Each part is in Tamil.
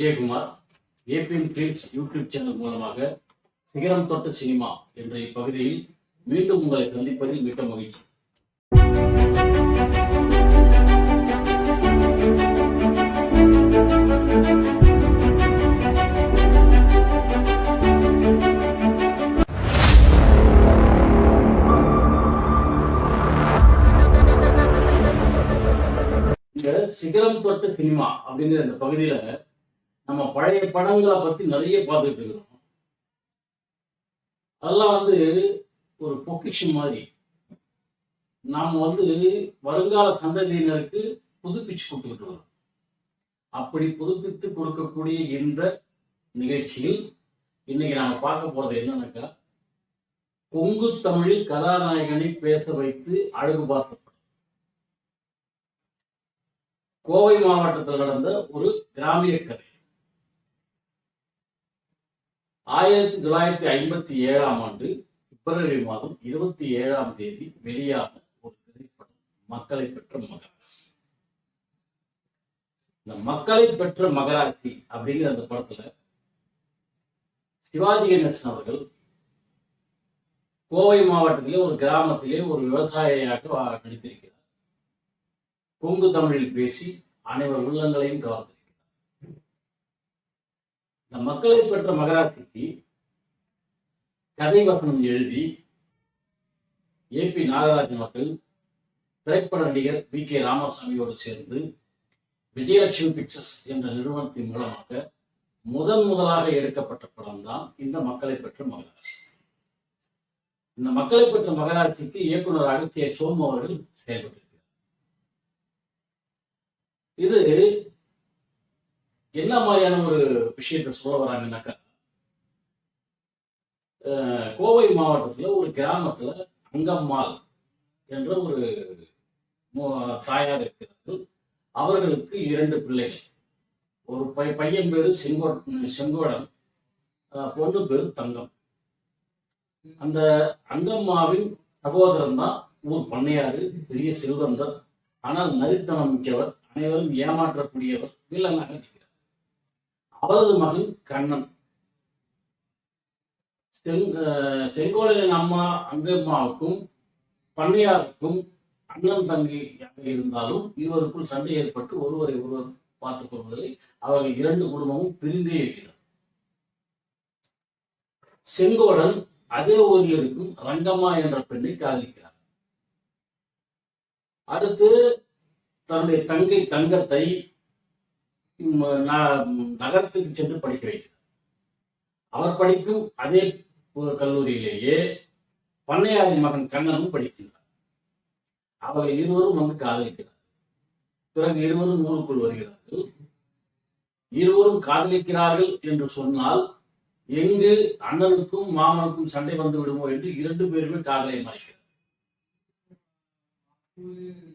Vijayakumar APM clips YouTube channel மூலமாக சிகரம் தொட்ட சினிமா என்ற இப்பகுதியில் மீண்டும் உங்களை சந்திப்பதில் மிக்க மகிழ்ச்சி. சிகரம் தொட்ட சினிமா அப்படிங்கிற அந்த பகுதியில நம்ம பழைய படங்களை பத்தி நிறைய பார்த்துட்டு இருக்கிறோம். அதெல்லாம் வந்து ஒரு பொக்கிஷம் மாதிரி. நாம் வந்து வருங்கால சந்ததியினருக்கு புதுப்பிச்சு கொடுத்துக்கிட்டு வரோம். அப்படி புதுப்பித்து கொடுக்கக்கூடிய இந்த நிகழ்ச்சியில் இன்னைக்கு நாம பார்க்க போறது என்னன்னாக்கா கொங்கு தமிழில் கதாநாயகனை பேச வைத்து அழகு பார்த்த கோவை மாவட்டத்தில் நடந்த ஒரு கிராமிய கதை. ஆயிரத்தி தொள்ளாயிரத்தி ஐம்பத்தி ஏழாம் ஆண்டு பிப்ரவரி மாதம் இருபத்தி ஏழாம் தேதி வெளியான ஒரு திரைப்படம் மக்களை பெற்ற மகராசி. இந்த மக்களை பெற்ற மகராசி அப்படிங்கிற அந்த படத்துல சிவாஜி கணேசன் அவர்கள் கோவை மாவட்டத்திலே ஒரு கிராமத்திலே ஒரு விவசாயியாக நடித்திருக்கிறார். கொங்கு தமிழில் பேசி அனைவர் உள்ளங்களையும் கவர்ந்திருக்கிறார். இந்த மக்களை பெற்ற மகராசிக்கு கதை வசனம் எழுதி ஏபி நாகராஜன் அவர்கள் திரைப்பட நடிகர் வி கே ராமசாமியோடு சேர்ந்து விஜயலட்சுமி பிக்சர்ஸ் என்ற நிறுவனத்தின் மூலமாக முதன் முதலாக எடுக்கப்பட்ட படம் தான் இந்த மக்களை பெற்ற மகராசி இந்த மக்களை பெற்ற மகராசிக்கு இயக்குநராக கே. சோமு அவர்கள் செயல்பட்டிருக்கிறார். இது என்ன மாதிரியான ஒரு விஷயத்தை சொல்ல வராங்கன்னாக்கா அஹ், கோவை மாவட்டத்துல ஒரு கிராமத்துல அங்கம்மாள் என்ற ஒரு தாயார் இருக்கிறார்கள். அவர்களுக்கு இரண்டு பிள்ளைகள். ஒரு பை பையன் பேரு செங்கோ செங்கோடன் அஹ், பொண்ணு பேரு தங்கம். அந்த அங்கம்மாவின் சகோதரன் தான் ஊர் பண்ணையாறு பெரிய செல்வந்தர். ஆனால் நரித்தனம் மிக்கவர் அனைவரும் ஏமாற்றக்கூடியவர் வில்லனாக அவரது மகன் கண்ணன். செங் அஹ் அம்மா அங்கம்மாவுக்கும் பண்ணையாருக்கும் அண்ணன் தங்கியாக இருந்தாலும் இருவருக்குள் சண்டை ஏற்பட்டு ஒருவரை ஒருவர் பார்த்துக் கொள்வதில்லை. அவர்கள் இரண்டு குடும்பமும் பிரிந்தே இருக்கிறது. செங்கோடன் அதே ஊரில் இருக்கும் ரங்கம்மா என்ற பெண்ணை காதலிக்கிறார். அடுத்து தன்னுடைய தங்கை தங்கத்தை நகரத்துக்கு சென்று படிக்க வைக்கிறார் அவர் படிக்கும் அதே கல்லூரியிலேயே பண்ணையாரின் மகன் கண்ணனும் படிக்கின்றார். அவர்கள் இருவரும் வந்து காதலிக்கிறார் பிறகு இருவரும் ஊருக்குள் வருகிறார்கள். இருவரும் காதலிக்கிறார்கள் என்று சொன்னால் எங்கு அண்ணனுக்கும் மாமனுக்கும் சண்டை வந்து விடுமோ என்று இரண்டு பேருமே காதலை மறைக்கிறார்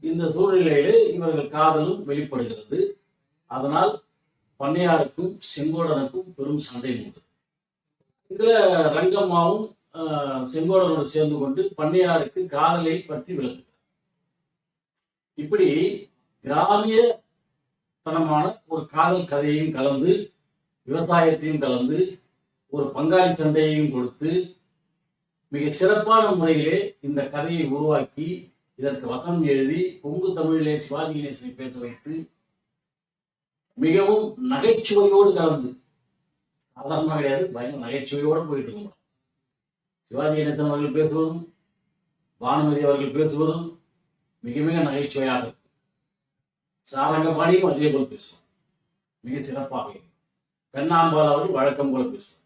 இந்த சூழ்நிலையிலே இவர்கள் காதலும் வெளிப்படுகிறது. அதனால் பண்ணையாருக்கும் செங்கோடனுக்கும் பெரும் சண்டை உண்டு. இதுல ரங்கம்மாவும் செங்கோடனோடு சேர்ந்து கொண்டு பண்ணையாருக்கு காதலை பற்றி விளக்குகிறார். இப்படி கிராமிய தனமான ஒரு காதல் கதையையும் கலந்து விவசாயத்தையும் கலந்து ஒரு பங்காளி சண்டையையும் கொடுத்து மிக சிறப்பான முறையிலே இந்த கதையை உருவாக்கி இதற்கு வசனம் எழுதி கொங்கு தமிழிலே சிவாஜி கணேசனை பேச வைத்து மிகவும் நகைச்சுவையோடு கலந்து சாதாரணமாக கிடையாது பயங்கர நகைச்சுவையோடு போயிட்டு இருக்கோம் சிவாஜி கணேசன் அவர்கள் பேசுவதும் பானுமதி அவர்கள் பேசுவதும் மிக மிக நகைச்சுவையாக இருக்கும். சாரங்கபாணியும் அதே போல் பேசுவோம் மிக சிறப்பாக இருக்கும். அவர்கள் வழக்கம் போல் பேசுவோம்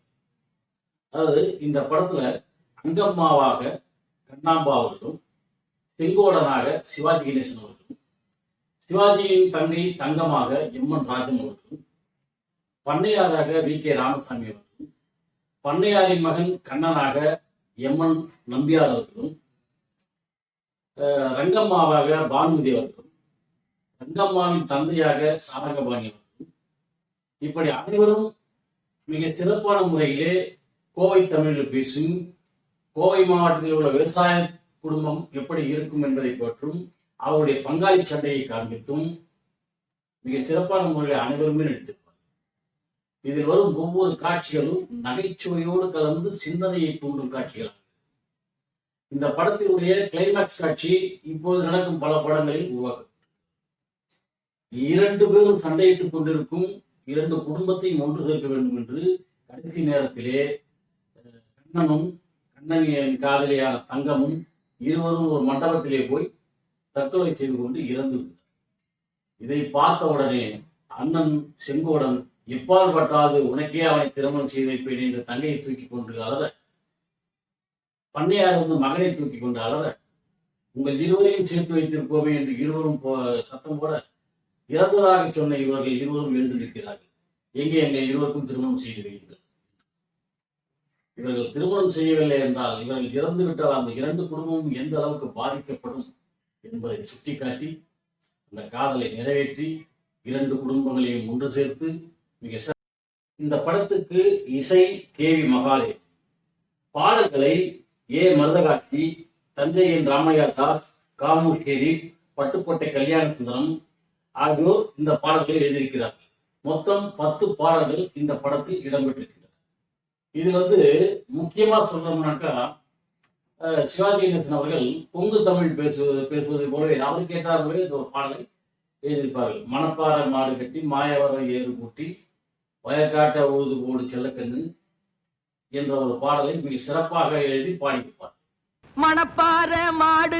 அதாவது இந்த படத்துல அங்கம்மாவாக கண்ணாம்பா அவர்களும் செங்கோடனாக சிவாஜி கணேசன் அவர்களும் சிவாஜியின் தங்கை தங்கமாக எம்என் ராஜன் அவர்களும் பண்ணையாராக வி கே ராமசாமி அவர்களும் பண்ணையாரின் மகன் கண்ணனாக எம்என் நம்பியார் அவர்களும் அஹ், ரங்கம்மாவாக பானுமதி அவர்களும் ரங்கம்மாவின் தந்தையாக சாரங்கபாணி அவர்களும் இப்படி அனைவரும் மிக சிறப்பான முறையிலே கோவை தமிழில் பேசும் கோவை மாவட்டத்தில் உள்ள விவசாய குடும்பம் எப்படி இருக்கும் என்பதை பற்றும் அவருடைய பங்காளி சண்டையை காண்பித்தும் மிக சிறப்பான முறையில் அனைவருமே நடித்திருப்பார். இதில் வரும் ஒவ்வொரு காட்சிகளும் நகைச்சுவையோடு கலந்து சிந்தனையை தூண்டும் காட்சிகள். இந்த படத்தினுடைய கிளைமேக்ஸ் காட்சி இப்போது நடக்கும் பல படங்களில் உருவாக்கும் இரண்டு பேரும் சண்டையிட்டுக் கொண்டிருக்கும் இரண்டு குடும்பத்தையும் ஒன்று சேர்க்க வேண்டும் என்று கடைசி நேரத்திலே கண்ணனும் கண்ணனின் காதலியான தங்கமும் இருவரும் ஒரு மண்டபத்திலே போய் தற்கொலை செய்து கொண்டு இறந்து இதை பார்த்த உடனே அண்ணன் செங்கோடன் எப்பால் பட்டாது உனக்கே அவனை திருமணம் செய்து வைப்பேன் என்று தங்கையை தூக்கி கொண்டு அலற பண்ணையார் வந்து மகனை தூக்கி கொண்டு அலற உங்கள் இருவரையும் சேர்த்து வைத்திருப்போமே என்று இருவரும் போ- சத்தம் போட இறந்ததாக சொன்ன இவர்கள் இருவரும் எழுந்து நிற்கிறார்கள். எங்கே எங்கள் இருவருக்கும் திருமணம் செய்து வையுங்கள். இவர்கள் திருமணம் செய்யவில்லை என்றால் இவர்கள் இறந்து விட்டால் அந்த இரண்டு குடும்பமும் எந்த அளவுக்கு பாதிக்கப்படும்? என்பதை சுட்டிக்காட்டி அந்த காதலை நிறைவேற்றி இரண்டு குடும்பங்களையும் ஒன்று சேர்த்து மிக இந்த படத்துக்கு இசை கே வி மகாலே. பாடல்களை ஏ மருதகாட்சி தஞ்சையின் ராமையா தாஸ் காமூர் கேரி பட்டுக்கோட்டை கல்யாண சுந்தரம் ஆகியோர் இந்த பாடல்களை எழுதியிருக்கிறார்கள். மொத்தம் பத்து பாடல்கள் இந்த படத்தில் இடம்பெற்றிருக்கின்றன. இது வந்து முக்கியமா சொல்றோம்னாக்கா சிவாஜி கணேசன் அவர்கள் பொங்கு தமிழ் பேசுவது பேசுவதை போலவே அவர் கேட்டார்களே இந்த ஒரு பாடலை எழுதியிருப்பார்கள். மணப்பாறை மாடு கட்டி மாயவரம் ஏறு கூட்டி வயக்காட்ட உழுது போடு செல்லக்கண்ணு என்ற ஒரு பாடலை மிக சிறப்பாக எழுதி பாடியிருப்பார். மணப்பாறை மாடு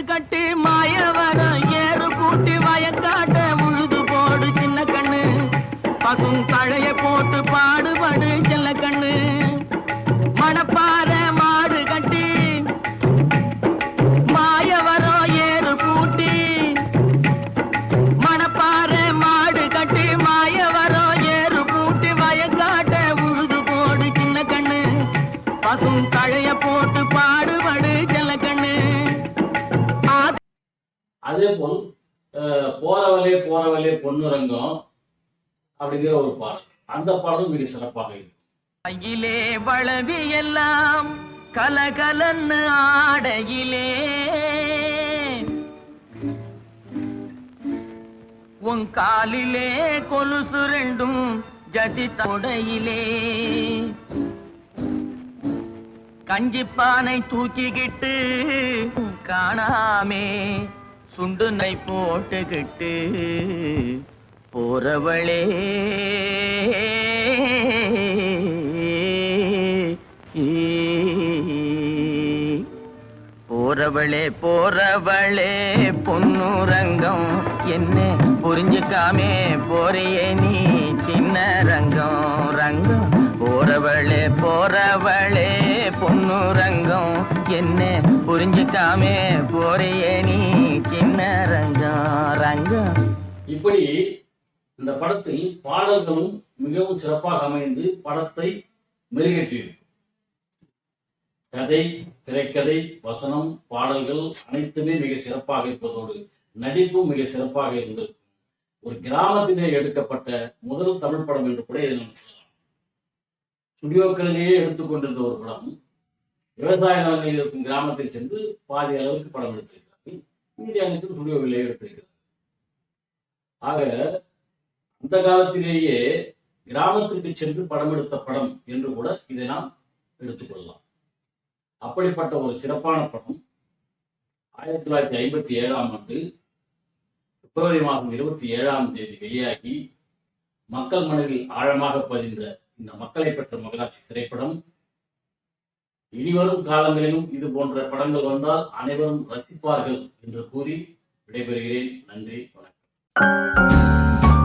அதே பொன் போறவளே போறவளே பொன்னுரங்கம் அப்படிங்கிற ஒரு பாடல். அந்த பாடலும் மிக சிறப்பாக இருக்கும் கையிலே வளவி எல்லாம் கலகலன்னு ஆடையிலே. உன் காலிலே கொலுசு ரெண்டும் ஜதி தொடையிலே. கஞ்சிப்பானை தூக்கிக்கிட்டு காணாமே. சுண்டுனை போட்டுக்கிட்டு போறவளே. போறவளே போறவளே பொன்னுரங்கம். என்ன புரிஞ்சுக்காமே போறியே நீ சின்ன ரங்கம். ரங்கம் போறவளே போறவளே. பொன்னுரங்கம். என்ன புரிஞ்சுக்காமே போறியே நீ சின்ன ரங்கம். ரங்கம். இப்படி இந்த படத்தில் பாடல்களும் மிகவும் சிறப்பாக அமைந்து படத்தை மெருகேற்றியிருக்கும் கதை திரைக்கதை வசனம் பாடல்கள் அனைத்துமே மிக சிறப்பாக இருப்பதோடு நடிப்பும் மிக சிறப்பாக இருந்திருக்கும். ஒரு கிராமத்திலே எடுக்கப்பட்ட முதல் தமிழ் படம் என்று கூட இதை நம்ம சொல்லலாம் ஸ்டுடியோக்களிலேயே எடுத்துக்கொண்டிருந்த ஒரு படம். விவசாய நிலங்களில் இருக்கும் கிராமத்தில் சென்று பாதி அளவுக்கு படம் எடுத்திருக்கிறார்கள். மீதி அனைத்தும் ஸ்டுடியோவிலேயே எடுத்திருக்கிறார்கள். ஆக அந்த காலத்திலேயே கிராமத்திற்கு சென்று படம் எடுத்த படம் என்று கூட இதை நாம் எடுத்துக்கொள்ளலாம் அப்படிப்பட்ட ஒரு சிறப்பான படம் ஆயிரத்தி தொள்ளாயிரத்தி ஐம்பத்தி ஏழாம் ஆண்டு பிப்ரவரி மாதம் இருபத்தி ஏழாம் தேதி வெளியாகி மக்கள் மனதில் ஆழமாக பதிந்த இந்த மக்களை பெற்ற மகளாட்சி திரைப்படம். இனிவரும் காலங்களிலும் இது போன்ற படங்கள் வந்தால் அனைவரும் ரசிப்பார்கள் என்று கூறி விடைபெறுகிறேன். நன்றி வணக்கம்.